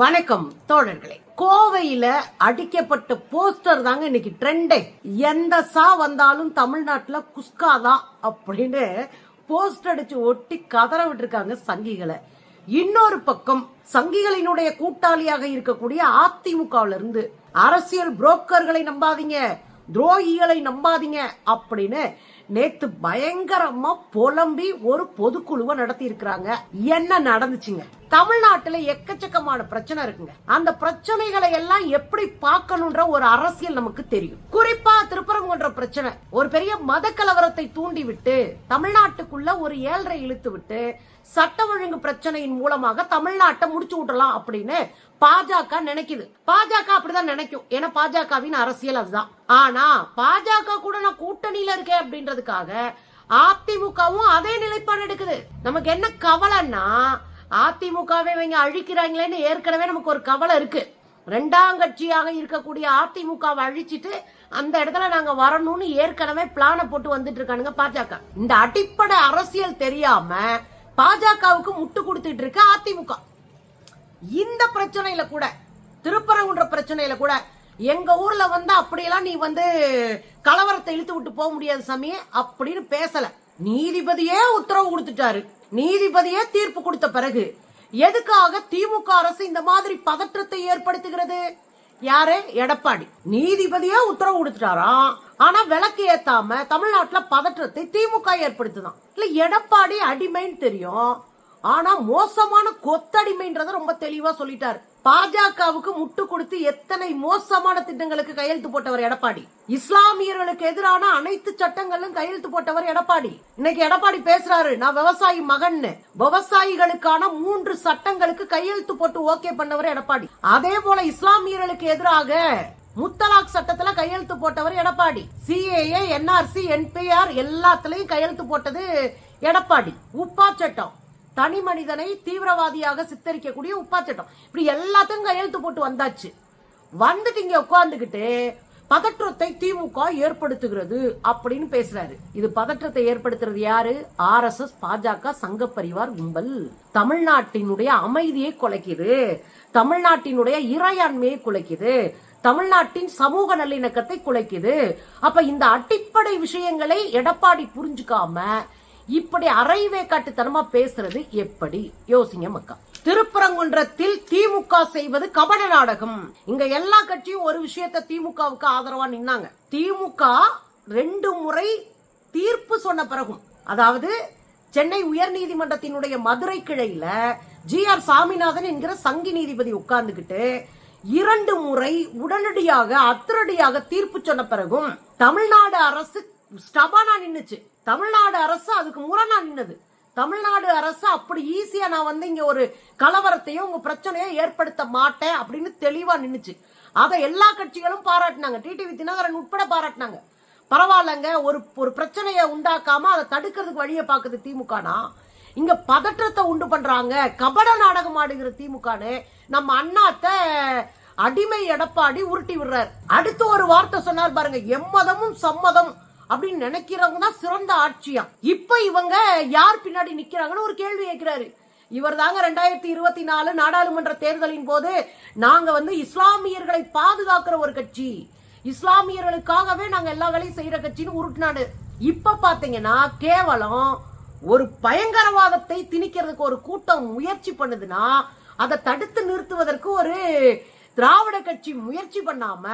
வணக்கம் தோழர்களே. கோவையில அடிக்கப்பட்ட போஸ்டர் தாங்க இன்னைக்கு ட்ரெண்டே எந்த சா வந்தாலும் தமிழ்நாட்டுல குஸ்காதான் அப்படின்னு போஸ்டர் அடிச்சு ஒட்டி கதற விட்டுருக்காங்க சங்கிகளை. இன்னொரு பக்கம் சங்கிகளினுடைய கூட்டாளியாக இருக்கக்கூடிய அதிமுகவுல இருந்து அரசியல் புரோக்கர்களை நம்பாதீங்க துரோகிகளை நம்பாதீங்க அப்படின்னு நேத்து பயங்கரமா புலம்பி ஒரு பொதுக்குழுவை நடத்தி இருக்கிறாங்க என்ன நடந்துச்சுங்க? தமிழ்நாட்டில் எக்கச்சக்கமான பிரச்சனை இருக்குங்க. அந்த பிரச்சனைகளை எல்லாம் எப்படி பார்க்கணும்ன்ற ஒரு அரசியல் நமக்கு தெரியும். குறிப்பா திருப்பரங்குன்ற பிரச்சனை. ஒரு பெரிய மத கலவரத்தை தூண்டி விட்டு தமிழ்நாட்டுக்குள்ள ஒரு ஏழரை இழுத்து விட்டு சட்ட ஒழுங்கு பிரச்சனையின் மூலமாக தமிழ்நாட்டை முடிச்சு விடலாம் அப்படின்னு பாஜக நினைக்குது. பாஜக அப்படிதான் நினைக்கும். ஏன்னா பாஜகவின் அரசியல் அதுதான். ஆனா பாஜக கூட நான் கூட்டணியில இருக்கேன் அப்படின்றதுக்காக அதிமுகவும் அதே நிலைப்பாடு எடுக்குது. நமக்கு என்ன கவலைன்னா அதிமுகவை இவங்க அழிக்கிறாங்களேன்னு ஏற்கனவே நமக்கு ஒரு கவலை இருக்கு. ரெண்டாம் கட்சியாக இருக்கக்கூடிய அதிமுகவை அழிச்சிட்டு அந்த இடத்துல நாங்க வரணும்னு ஏற்கனவே பிளான போட்டு வந்துட்டு இருக்கானுங்க பாஜக. இந்த அடிப்படை அரசியல் தெரியாம பாஜகவுக்கு முட்டு கொடுத்துட்டு இருக்கு அதிமுக. இந்த பிரச்சனையில கூட திருப்பரங்குன்ற பிரச்சனையில கூட எங்க ஊர்ல வந்து அப்படியெல்லாம் நீ வந்து கலவரத்தை இழுத்து விட்டு போக முடியாது சாமி அப்படின்னு பேசல. நீதிபதியே உத்தரவு கொடுத்துட்டாரு. நீதிபதியே தீர்ப்பு கொடுத்த பிறகு எதுக்காக திமுக அரசு இந்த மாதிரி பதற்றத்தை ஏற்படுத்துகிறது? யாரு? எடப்பாடி. நீதிபதியே உத்தரவு கொடுத்துட்டாராம் ஆனா விளக்கு ஏத்தாம தமிழ்நாட்டுல பதற்றத்தை திமுக ஏற்படுத்துதான். இல்ல எடப்பாடி அடிமைன்னு தெரியும். ஆனா மோசமான கொத்தடிமைன்றத ரொம்ப தெளிவா சொல்லிட்டாரு. பாஜகவுக்கு முட்டு கொடுத்து எத்தனை மோசமான திட்டங்களுக்கு கையெழுத்து போட்டவர் எடப்பாடி? இஸ்லாமியர்களுக்கு எதிரான அனைத்து சட்டங்களும் கையெழுத்து போட்டவர் எடப்பாடி. இன்னைக்கு எடப்பாடி பேசுறாரு நான் விவசாயி மகன்னு. விவசாயிகளுக்கான மூன்று சட்டங்களுக்கு கையெழுத்து போட்டு ஓகே பண்ணவர் எடப்பாடி. அதே போல இஸ்லாமியர்களுக்கு எதிராக முத்தலாக் சட்டத்துல கையெழுத்து போட்டவர் எடப்பாடி. சிஏஏ என்ஆர்சி என்பிஆர் எல்லாத்துலயும் கையெழுத்து போட்டது எடப்பாடி. உப்பா சட்டம். தனி மனிதனை தீவிரவாதியாக சித்தரிக்கக்கூடிய உப்பா சட்டம் இப்படி எல்லாத்தையும் கையெழுத்து போட்டு வந்தாச்சு. வந்துட்டு இங்க உட்கார்ந்துகிட்டு பதற்றத்தை திமுக ஏற்படுத்துகிறது அப்படின்னு பேசுறாரு. இது பதற்றத்தை ஏற்படுத்துறது யாரு? ஆர் எஸ் எஸ் பாஜக சங்க பரிவார் கும்பல். தமிழ்நாட்டினுடைய அமைதியை குலைக்குது. தமிழ்நாட்டினுடைய இறையாண்மையை குலைக்குது. தமிழ்நாட்டின் சமூக நல்லிணக்கத்தை குலைக்குது. அப்ப இந்த அடிப்படை விஷயங்களை எடப்பாடி புரிஞ்சுக்காம இப்படி அறைவே காட்டுத்தனமா பேசுறது எப்படி? யோசிங்க மக்கா. திருப்பரங்குன்றத்தில் திமுக செய்வது கபட நாடகம். இங்க எல்லா கட்சியும் ஒரு விஷயத்த திமுகவுக்கு ஆதரவா நின்னாங்க. திமுக ரெண்டு முறை தீர்ப்பு சொன்ன பிறகும் அதாவது சென்னை உயர் நீதிமன்றத்தினுடைய மதுரை கிளையில ஜி ஆர் சாமிநாதன் என்கிற சங்கி நீதிபதி உட்கார்ந்துகிட்டு இரண்டு முறை உடனடியாக அத்திரடியாக தீர்ப்பு சொன்ன பிறகும் தமிழ்நாடு அரசு ஸ்டபானா நின்றுச்சு தமிழ்நாடு அரசு அதுக்கு முரணா நின்னது. தமிழ்நாடு அரசு அப்படி ஈஸியா நான் வந்து இங்க ஒரு கலவரத்தையும் உங்க பிரச்சனையோ ஏற்படுத்த மாட்டேன் அப்படின்னு தெளிவா நின்றுச்சு அதை எல்லா கட்சிகளும் பாராட்டினாங்க. டிடிவி தினகரன் உட்பட பாராட்டினாங்க. பரவாயில்லங்க ஒரு ஒரு பிரச்சனையை உண்டாக்காம அதை தடுக்கிறதுக்கு வழியை பார்க்குது திமுகனா? இங்க பதற்றத்தை உண்டு பண்றாங்க. கபட நாடகம் ஆடுகிற திமுகனு நம்ம அண்ணாத்த அடிமை எடப்பாடி உருட்டி விடுறார். அடுத்து ஒரு வார்த்தை சொன்னார் பாருங்க எம்மதமும் சம்மதம். அப்படின்னு நினைக்கிறவங்க தான் சிறந்த ஆட்சியா? இப்ப இவங்க யார் பின்னாடி நிக்கிறாங்கன்னு ஒரு கேள்வி கேட்கிறாரு இவர் தாங்க ரெண்டாயிரத்தி இருபத்தி நாலு நாடாளுமன்ற தேர்தலின் போது நாங்க வந்து இஸ்லாமியர்களை பாதுகாக்கிற ஒரு கட்சி. இஸ்லாமியர்களுக்காகவே நாங்க எல்லா வேலையும் செய்யற கட்சின்னு உருட்டினாடு இப்ப பாத்தீங்கன்னா கேவலம் ஒரு பயங்கரவாதத்தை திணிக்கிறதுக்கு ஒரு கூட்டம் முயற்சி பண்ணுதுன்னா அதை தடுத்து நிறுத்துவதற்கு ஒரு திராவிட கட்சி முயற்சி பண்ணாம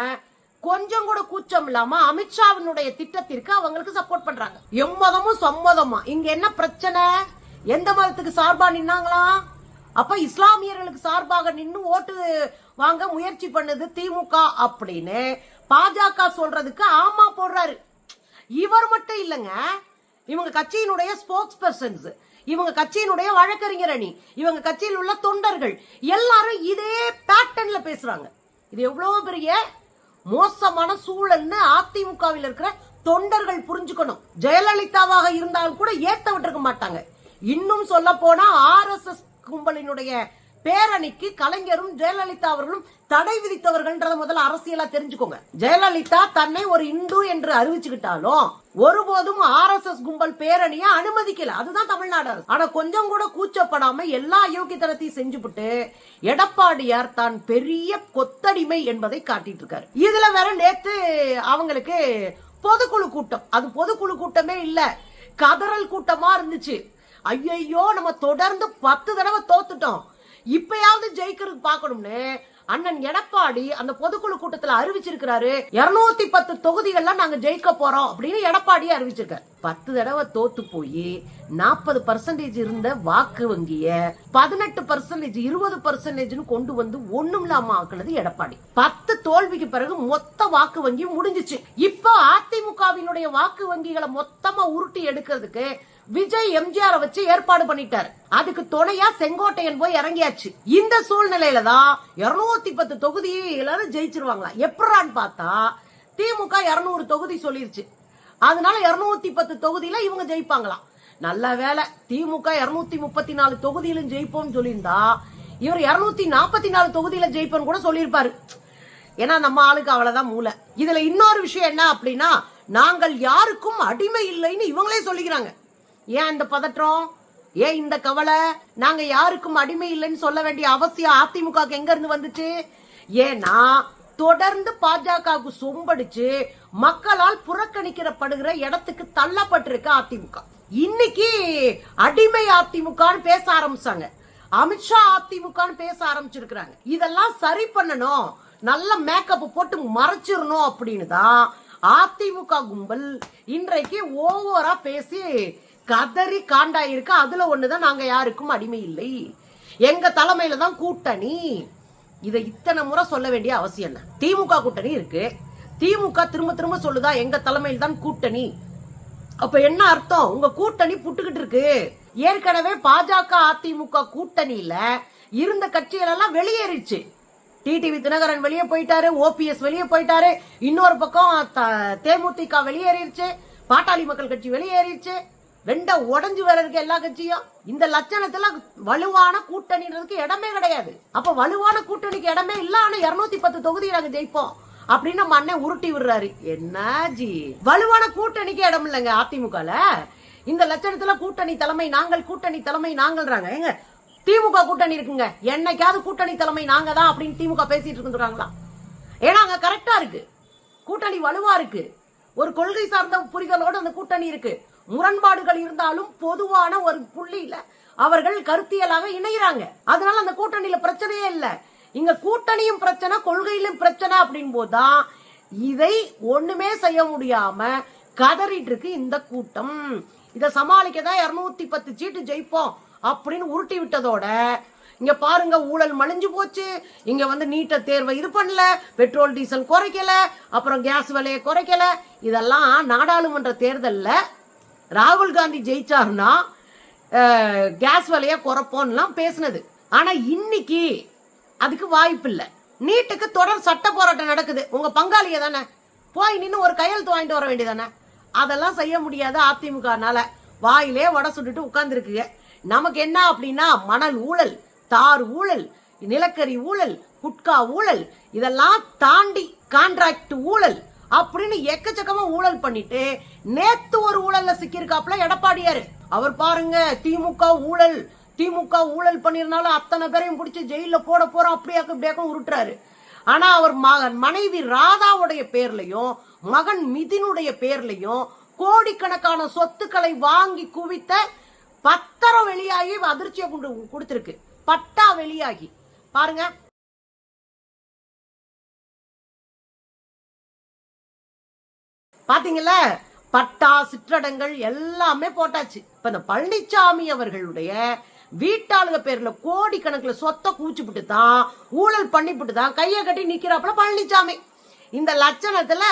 கொஞ்சம் கூட கூச்சம் இல்லாம அமித்ஷாவினுடைய திட்டத்திற்கு அவங்களுக்கு சப்போர்ட் பண்றாங்க. எம்மதமும் சம்மதமா. இங்க என்ன பிரச்சனை? எந்த மதத்துக்கு சார்பா நின்னாங்களா? அப்ப இஸ்லாமியர்களுக்கு சார்பாக நின்று ஓட்டு வாங்க முயற்சி பண்ணுது திமுக அப்படின்னு பாஜக சொல்றதுக்கு ஆமா போடுறாரு. இவர் மட்டும் இல்லைங்க. இவங்க கட்சியினுடைய ஸ்போக்ஸ் பர்சன்ஸ் இவங்க கட்சியினுடைய வழக்கறிஞர் அணி. இவங்க கட்சியில் உள்ள தொண்டர்கள். எல்லாரும் இதே பேட்டர்ன்ல பேசுறாங்க. இது எவ்வளவு பெரிய மோசமான சூழல்னு அதிமுகவில் இருக்கிற தொண்டர்கள் புரிஞ்சுக்கணும். ஜெயலலிதாவாக இருந்தாலும் கூட ஏத்த விட்டுருக்க மாட்டாங்க. இன்னும் சொல்ல போனா ஆர் எஸ் எஸ் கும்பலினுடைய பேரணிக்கு கலைஞரும் ஜெயலலிதா அவர்களும் தடை விதித்தவர்கள்ன்றத முதல்ல அரசியலா தெரிஞ்சுக்கோங்க. ஜெயலலிதா தன்னை ஒரு இந்து என்று அறிவிச்சுக்கிட்டாலும் ஒருபோதும் ஆர்எஸ்எஸ் கும்பல் பேரணியை அனுமதிக்கல. அதுதான் தமிழ்நாடு அரசு. ஆனா கொஞ்சம் கூட கூச்சப்படாம எல்லா அயோக்கியத்தனத்தையும் செஞ்சுபிட்டு எடப்பாடியார் தான் பெரிய கொத்தடிமை என்பதை காட்டிட்டு இருக்காரு இதுல வேற நேத்து அவங்களுக்கு பொதுக்குழு கூட்டம். அது பொதுக்குழு கூட்டமே இல்ல. கதறல் கூட்டமா இருந்துச்சு. ஐயையோ நம்ம தொடர்ந்து பத்து தடவை தோத்துட்டோம். இப்பயாவது ஜெயிக்கிறதுக்கு பார்க்கணும்னு அண்ணன் எடப்பாடி அந்த பொதுக்குழு கூட்டத்துல அறிவிச்சிருக்கிறாரு இருநூத்தி பத்து தொகுதிகள்லாம் நாங்க ஜெயிக்க போறோம் அப்படின்னு எடப்பாடி அறிவிச்சிருக்காரு. பத்து தடவை தோத்து போய் நாற்பது பர்சன்டேஜ் இருந்த வாக்கு வங்கிய பதினெட்டு பர்சன்டேஜ் இருபது பர்சன்டேஜ்னு கொண்டு வந்து ஒண்ணும் இல்லாம ஆக்குனது எடப்பாடி. பத்து தோல்விக்கு பிறகு மொத்த வாக்கு வங்கி முடிஞ்சிச்சு. இப்போ அதிமுகவினுடைய வாக்கு வங்கிகளை மொத்தமா உருட்டி எடுக்கிறதுக்கு விஜய் எம்ஜிஆர் வச்சு ஏற்பாடு பண்ணிட்டாரு. அதுக்கு துணையா செங்கோட்டையன் போய் இறங்கியாச்சு. இந்த சூழ்நிலையில தான் இருநூத்தி பத்து தொகுதி எல்லாரும் ஜெயிச்சிருவாங்களா? எப்படான்னு பார்த்தா திமுக இருநூறு தொகுதி சொல்லிருச்சு. அதனால இருநூத்தி பத்து தொகுதியில இவங்க ஜெயிப்பாங்களாம். நல்ல வேலை திமுக இருநூத்தி முப்பத்தி நாலு தொகுதியிலும் ஜெயிப்போம்னு சொல்லியிருந்தா இவர் இருநூத்தி நாற்பத்தி நாலு தொகுதியில ஜெயிப்போம்னு கூட சொல்லியிருப்பாரு. ஏன்னா நம்ம ஆளுக்கு அவ்வளவுதான் மூளை. இதுல இன்னொரு விஷயம் என்ன அப்படின்னா நாங்கள் யாருக்கும் அடிமை இல்லைன்னு இவங்களே சொல்லிக்கிறாங்க. ஏன் இந்த பதற்றம்? ஏன் இந்த கவலை? நாங்க யாருக்கும் அடிமை இல்லைன்னு சொல்ல வேண்டிய அவசியம் அதிமுக எங்க இருந்து வந்துச்சு? ஏன்னா தொடர்ந்து பாஜகவுக்கு சொம்படிச்சு மக்களால் புறக்கணிக்கப்படுகிற இடத்துக்கு தள்ளப்பட்டிருக்க அதிமுக. இன்னைக்கு அடிமை அதிமுகன்னு பேச ஆரம்பிச்சாங்க. அமித்ஷா அதிமுகன்னு பேச ஆரம்பிச்சிருக்கிறாங்க. இதெல்லாம் சரி பண்ணணும். நல்ல மேக்கப் போட்டு மறைச்சிடணும் அப்படின்னு தான் அதிமுக கும்பல் இன்றைக்கு ஓவரா பேசி கதறி காண்டாயிருக்கு. அதுல ஒண்ணுதான் நாங்க யாருக்கும் அடிமை இல்லை. எங்க தலைமையில தான் கூட்டணி. இதை இத்தனை முறை சொல்ல வேண்டிய அவசியம் என்ன? திமுக கூட்டணி இருக்கு. திமுக திரும்ப திரும்ப சொல்லுதா எங்க தலைமையில் தான் கூட்டணி? அப்ப என்ன அர்த்தம்? உங்க கூட்டணி புட்டுக்கிட்டு இருக்கு. ஏற்கனவே பாஜக அதிமுக கூட்டணியில இருந்த கட்சிகள் எல்லாம் வெளியேறிச்சு டிடிவி தினகரன் வெளியே போயிட்டாரு ஓபிஎஸ் வெளியே போயிட்டாரு. இன்னொரு பக்கம் த- தேமுதிக வெளியேறிடுச்சு. பாட்டாளி மக்கள் கட்சி வெளியேறிடுச்சு. ரெண்டா உடஞ்சு வேற இருக்கு எல்லா கட்சியும். இந்த லட்சணத்துல வலுவான கூட்டணின்றதுக்கு இடமே கிடையாது. அப்ப வலுவான கூட்டணிக்கு இடமே இல்ல ஆனா இருநூத்தி பத்து தொகுதி நாங்க ஜெயிப்போம். அப்படின்னு நம்ம அண்ணன் உருட்டி விடுறாரு. என்னாஜி வலுவான கூட்டணிக்கு இடம் இல்லைங்க அதிமுகல. இந்த லட்சணத்துல கூட்டணி தலைமை நாங்கள் கூட்டணி தலைமை நாங்கள்ன்றாங்க. ஏங்க திமுக கூட்டணி இருக்குங்க. என்னைக்காவது கூட்டணி தலைமை நாங்க தான் அப்படின்னு திமுக பேசிட்டு இருக்காங்களா ஏன்னா அங்க கரெக்டா இருக்கு. கூட்டணி வலுவா இருக்கு. ஒரு கொள்கை சார்ந்த புரிதலோடு அந்த கூட்டணி இருக்கு. முரண்பாடுகள் இருந்தாலும் பொதுவான ஒரு புள்ளியில அவர்கள் கருத்தியலாக இணைகிறாங்க அதனால அந்த கூட்டணியில பிரச்சனையே இல்லை. இங்க கூட்டணியும் பிரச்சனை கொள்கையிலும் பிரச்சனை அப்படின் போதுதான் இதை ஒண்ணுமே செய்ய முடியாம கதறிட்டு இருக்கு இந்த கூட்டம். இதை சமாளிக்க தான் இருநூத்தி பத்து சீட்டு ஜெயிப்போம் அப்படின்னு உருட்டி விட்டதோட இங்க பாருங்க ஊழல் மலிஞ்சு போச்சு. இங்க வந்து நீட்ட தேர்வை இது பண்ணல பெட்ரோல் டீசல் குறைக்கல அப்புறம் கேஸ் விலையை குறைக்கல. இதெல்லாம் நாடாளுமன்ற தேர்தலில் ராகுல் காந்தி ஜெயிச்சாருன்னா கேஸ் விலையை குறைப்போம்லாம் பேசினது. ஆனா இன்னைக்கு அதுக்கு வாய்ப்பு இல்லை நீட்டுக்கு தொடர் சட்ட போராட்டம் நடக்குது. உங்க பங்காளிய தானே. போய் நின்று ஒரு கையெழுத்து வாங்கிட்டு வர வேண்டியதானே அதெல்லாம் செய்ய முடியாது அதிமுகனால. வாயிலே வடை சுட்டுட்டு உட்கார்ந்துருக்குங்க. நமக்கு என்ன அப்படின்னா மணல் ஊழல் தார் ஊழல் நிலக்கரி ஊழல் குட்கா ஊழல் இதெல்லாம் தாண்டி கான்ட்ராக்ட் ஊழல். அப்படின்னு எக்கச்சக்கமா ஊழல் பண்ணிட்டு நேத்து ஒரு ஊழல்ல சிக்கியிருக்காப்ல எடப்பாடியாரு. அவர் பாருங்க திமுக ஊழல் திமுக ஊழல் பண்ணிருந்தாலும் அத்தனை பேரையும் பிடிச்சி ஜெயில போட போறோம் அப்படியாக்கும் இப்படியாக்கும் உருட்டுறாரு. ஆனா அவர் மகன் மனைவி ராதாவுடைய பேர்லயும் மகன் மிதினுடைய பேர்லயும் கோடிக்கணக்கான சொத்துக்களை வாங்கி குவித்த பத்திரம் வெளியாகி அதிர்ச்சியை கொண்டு கொடுத்துருக்கு. பட்டா வெளியாகி. பாருங்க பாத்தீங்கல்ல? பட்டா சிற்றடங்கள் எல்லாமே போட்டாச்சு. இப்ப இந்த பழனிசாமி அவர்களுடைய வீட்டாளுக பேர்ல கோடி கணக்குல சொத்தை கூச்சிப்புட்டு தான் ஊழல் பண்ணிப்புட்டு தான் கையை கட்டி நிக்கிறாப்புல பழனிசாமி இந்த லட்சணத்துல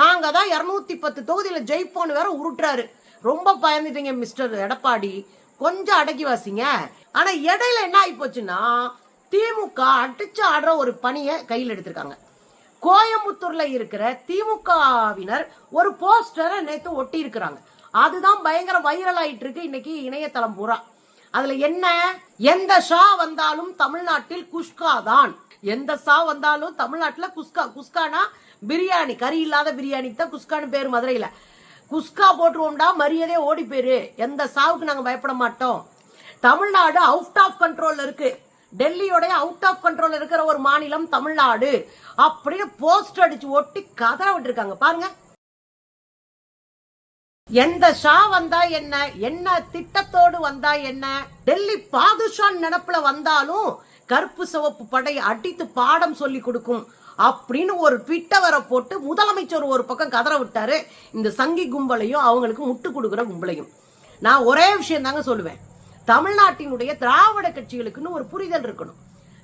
நாங்க தான் இருநூத்தி பத்து தொகுதியில ஜெயிப்போன்னு வேற உருட்டுறாரு. ரொம்ப பயந்துட்டீங்க மிஸ்டர் எடப்பாடி. கொஞ்சம் அடக்கி வாசிங்க. ஆனா இடையில என்ன ஆகி போச்சுன்னா திமுக அடிச்சு ஆடுற ஒரு பணியை கையில் எடுத்திருக்காங்க. கோயம்புத்தூர்ல இருக்கிற திமுகவினர் ஒரு போஸ்டரை நேத்து ஒட்டி இருக்கிறாங்க அதுதான் பயங்கர வைரல் ஆயிட்டு இருக்கு இன்னைக்கு இணையதளம் பூரா. அதுல என்ன? எந்த ஷா வந்தாலும் தமிழ்நாட்டில் குஷ்கா தான். எந்த ஷா வந்தாலும் தமிழ்நாட்டுல குஸ்கா குஸ்கானா பிரியாணி. கறி இல்லாத பிரியாணிக்கு தான் குஸ்கான்னு பேர் மதுரையில. குஸ்கா போட்டுருவோம்டா மரியாதையே ஓடி போயிரு. எந்த சாவுக்கு நாங்க பயப்பட மாட்டோம். தமிழ்நாடு அவுட் ஆஃப் கண்ட்ரோல்ல இருக்கு. டெல்லியோடைய அவுட் ஆஃப் கண்ட்ரோல் இருக்கிற ஒரு மாநிலம் தமிழ்நாடு அப்படின்னு போஸ்ட் அடிச்சு ஒட்டி கதற விட்டுருக்காங்க. பாருங்க. எந்த ஷா வந்தா என்ன? என்ன திட்டத்தோடு வந்தா என்ன? டெல்லி பாதுஷான் நினப்புல வந்தாலும் கருப்பு சிவப்பு படை அடித்து பாடம் சொல்லி கொடுக்கும் அப்படின்னு ஒரு ட்விட்டவரை போட்டு முதலமைச்சர் ஒரு பக்கம் கதற விட்டாரு. இந்த சங்கி கும்பலையும் அவங்களுக்கு முட்டு கொடுக்குற கும்பலையும். நான் ஒரே விஷயம் தாங்க சொல்லுவேன். தமிழ்நாட்டினுடைய திராவிட கட்சிகளுக்குன்னு ஒரு புரிதல் இருக்கணும்.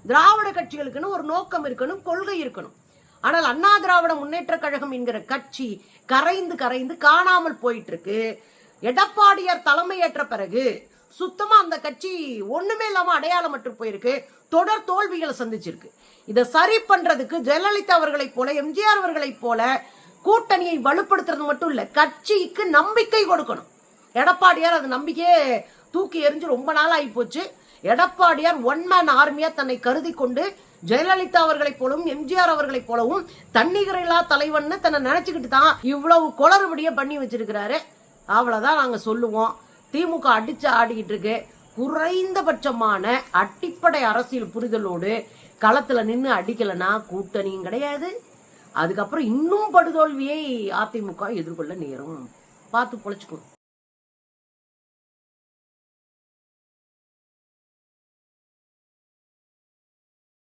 திராவிட கட்சிகளுக்குன்னு ஒரு நோக்கம் இருக்கணும் கொள்கை இருக்கணும். ஆனால் அண்ணா திராவிட முன்னேற்ற கழகம் என்கிற கட்சி கரைந்து கரைந்து காணாமல் போயிட்டு இருக்கு எடப்பாடியார் தலைமையேற்ற பிறகு சுத்தமா அந்த கட்சி ஒண்ணுமே இல்லாம மட்டும் போயிருக்கு. தொடர் தோல்விகளை சந்திச்சிருக்கு. இதை சரி பண்றதுக்கு ஜெயலலிதா அவர்களைப் போல எம்ஜிஆர் அவர்களைப் போல கூட்டணியை வலுப்படுத்துறது மட்டும் இல்ல கட்சிக்கு நம்பிக்கை கொடுக்கணும். எடப்பாடியார் அது நம்பிக்கையே தூக்கி எறிஞ்சு ரொம்ப நாள் ஆகி போச்சு. எடப்பாடியார் ஒன் மேன் ஆர்மியா தன்னை கருதி கொண்டு ஜெயலலிதா அவர்களைப் போலவும் எம்ஜிஆர் அவர்களைப் போலவும் தன்னிகரில்லா தலைவன் தன்னை நினைச்சுக்கிட்டு தான் இவ்வளவு குளறுபடியா பண்ணி வச்சிருக்கிறாரு. அவ்வளவுதான் நாங்க சொல்லுவோம். திமுக அடிச்சு ஆடிக்கிட்டு இருக்கு. குறைந்தபட்சமான அடிப்படை அரசியல் புரிதலோடு களத்துல நின்று அடிக்கலனா கூட்டணியும் கிடையாது. அதுக்கப்புறம் இன்னும் படுதோல்வியை அதிமுக எதிர்கொள்ள நேரும். பார்த்து பொழைச்சுக்கணும்.